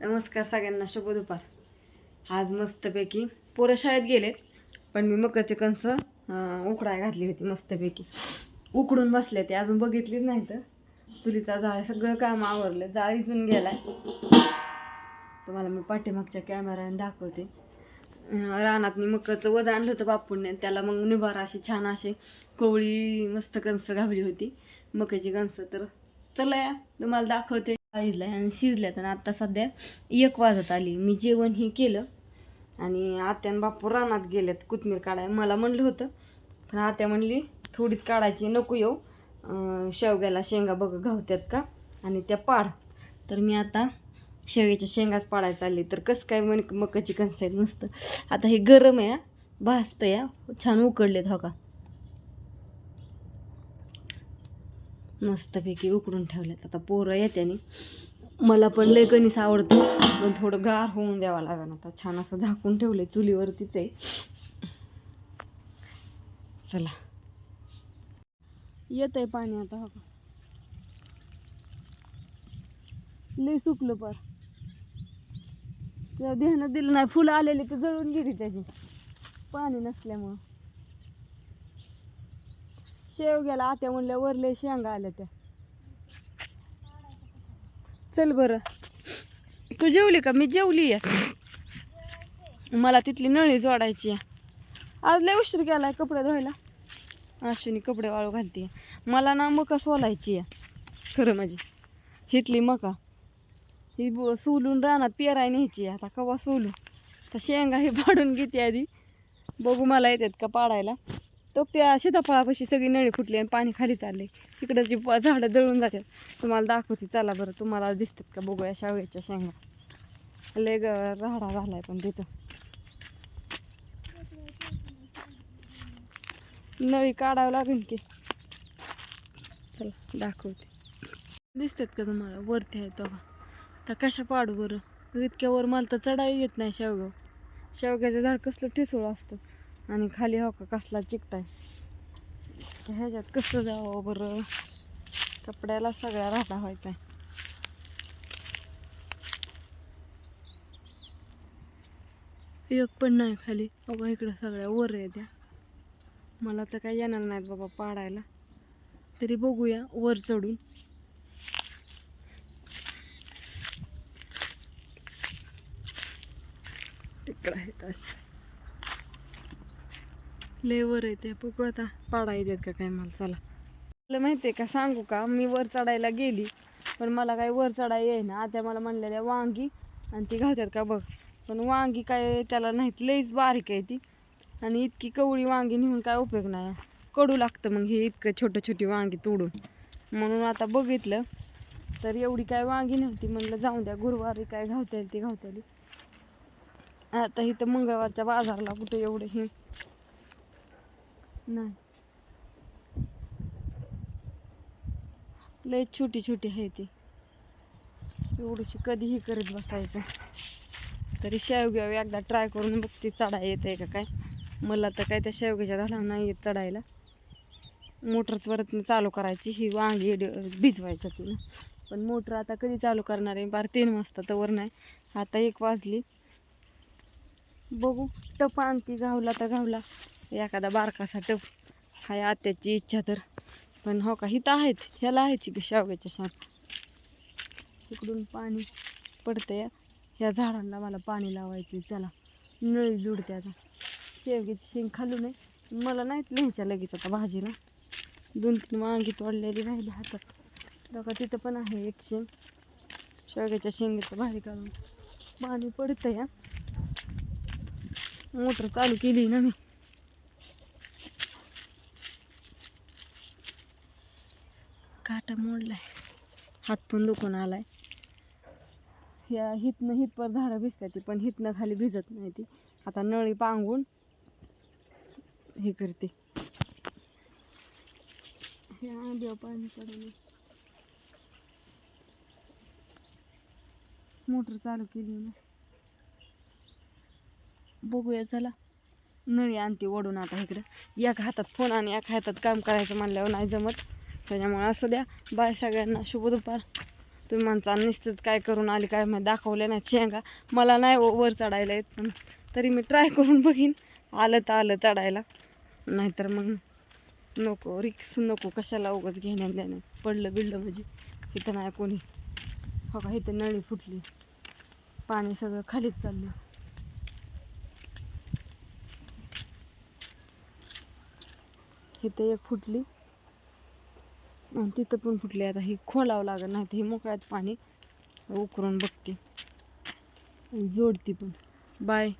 नमस्कार सगळ्यांना शुभ दुपार. आज मस्तपैकी पोरं शाळेत गेलेत पण मी मकाचे कणसं उकडाय घातली होती मस्तपैकी. उकडून बसले ते अजून बघितलीच नाही तर चुलीचा जाळ सगळं काम आवरलं जाळ इजून गेलाय. तुम्हाला मी पाठीमागच्या कॅमेऱ्याने दाखवते. रानात मी मकाचं वज आणलं होतं बापूंनी त्याला मग निभार अशी छान अशी कोवळी मस्त कणसं घाबली होती. मकाची कणसं तर चला या तुम्हाला दाखवते. शिजलाय आणि शिजल्यात आणि आता सध्या एक वाजत आली. मी जेवण हे केलं आणि आत्यान बापू रानात गेल्यात कोथमीर काढाय मला म्हणलं होतं पण आत्या म्हणली थोडीच काढायची नको येऊ. शेवग्याला शेंगा बघ घावत्यात का? आणि त्या पाड. तर मी आता शेवग्याच्या शेंगाच पाडायला चालली. तर कसं काय म्हण मकाची कणसं आहेत मस्त. आता हे गरम आहे हा. भाजतं या छान उकडलेत हो का. मस्तपैकी उकडून ठेवल्यात आता पोरं येत्याने मला पण लय कणीस आवडतं पण थोडं गार होऊन द्यावं लागेल आता. छान असं झाकून ठेवलं आहे चुलीवरतीच आहे. चला. येत आहे पाणी आता हो लय सुकलं पर. त्या ध्यानात दिलं नाही फुलं आलेली तर जळून गेली त्याची. पाणी नसल्यामुळं. शेव गेला आत्या म्हणल्या वरले शेंगा आल्या त्या. चल बरं. तू जेवली का? मी जेवली आहे. मला तिथली नळी जोडायची आहे. आज लय उशीर केलाय कपडे धुवायला. अश्विनी कपडे वाळू घालते मला ना मका सोलायची आहे. खरं म्हणजे. हिथली मका. ही सोलून रानात पेराय न्यायची आहे. आता कवा सोलू? तर शेंगा हे पाडून घेते आधी. बघू मला येतात का पाडायला. तो त्या सीताफळापाशी सगळी नळी फुटली आणि पाणी खाली चालले. तिकडं जी झाडं जळून जातात तुम्हाला दाखवते चला बरं तुम्हाला दिसतात का? बघूया शावग्याच्या शेंगा. लय ग राडा झालाय पण तिथं. नळी काढावं लागेल की. चला दाखवते. दिसतात का तुम्हाला? वरती आहे तेव्हा तर कशा पाडू बरं? इतक्या वर मला तर चढाई येत नाही शेवगाव शेवग्याचं झाड कसलं ठिसूळ असतं. आणि खाली हो का कसला चिकटाय. तर ह्याच्यात कसं जावं बरं? कपड्याला सगळ्या राहता व्हायचा एक पण नाही खाली. बाबा इकडं सगळ्या वर आहे त्या. मला तर काही येणार नाहीत बाबा पाडायला. तरी बघूया वर चढून. तिकडं आहेत अशा. लेवर वर आहे ते. बघू आता पाडा येतात का काय मला चला. तुला माहिती आहे का सांगू का? मी वर चढायला गेली पण मला काय वर चढाय येईना. आता मला म्हणलेल्या वांगी. आणि ती घालतात का बघ. पण वांगी काय त्याला नाहीत लईच बारीक आहे ती. आणि इतकी कवळी वांगी नेऊन काय उपयोग नाही. कडू लागतं मग हे इतकं छोटं छोटी वांगी तोडून. म्हणून आता बघितलं तर एवढी काय वांगी नव्हती. म्हणलं जाऊन द्या गुरुवारी काय घावता येईल ती घावत्याली आता इथं मंगळवारच्या बाजारला कुठे एवढं हे नाही. लय छोटी छोटी आहे ती. एवढीशी कधीही करत बसायचं. तरी शेवग्यावर एकदा ट्राय करून बघते चढाय येते का काय. मला तर काय त्या शेवग्याच्या झाडाला नाही येत चढायला. मोटरच परत चालू करायची ही वांगी भिजवायच्या तिला. पण मोटर आता कधी चालू करणार आहे? बार तीन वाजता तर वर नाही. आता एक वाजली. बघू. टप आणती गावला तर गावला एखादा बारकासा टप. हाय आत्याची इच्छा तर. पण हो का हिथं आहेत. ह्याला आहेत की शेवग्याच्या शान तिकडून पाणी पडतंय. ह्या झाडांना मला पाणी लावायचं चला नळी जुडते आता. शेवग्याची शेंग खालू नये. मला नाहीत लिहायच्या लगेच आता भाजीला दोन तीन मांगी तोडलेली राहिली हातात बघा तिथं पण आहे एक शेंग. शेवग्याच्या शेंगेचं भाजी काढून. पाणी पडतं या मोटर चालू केली ना मी. काटा मोडलाय. हात पण दुखून आलाय. या हितनं हितपर झाडं भिजतात ती पण हितनं खाली भिजत नाही ती. आता नळी पांगून हे करते. हे आंब्या पाणी पडलं मोटर चालू केली ना. बघूया चला. नळी आणते ओढून आता इकडं. एक हातात फोन आणि एक हातात काम करायचं म्हणल्यावर नाही जमत. त्याच्यामुळे असू द्या बाय सगळ्यांना. शुभ दुपार. तुम्ही म्हणता निश्चित काय करून आली काय माहिती? दाखवले नाही शेंगा. मला नाही वर चढायला येत पण तरी मी ट्राय करून बघीन. आलं तर आलं चढायला. नाहीतर मग नको रिक्स नको. कशाला उगत घेण्यात देण्यात? पडलं बिडलं म्हणजे. इथं नाही कोणी. हो का इथं नळी फुटली. पाणी सगळं खालीच चाललं इथे एक फुटली. आणि तिथं पण फुटली. आता ही खोलावं लागत नाही तर ही मोकळ्यात पाणी उकरून बघते. आणि जोडती पण. बाय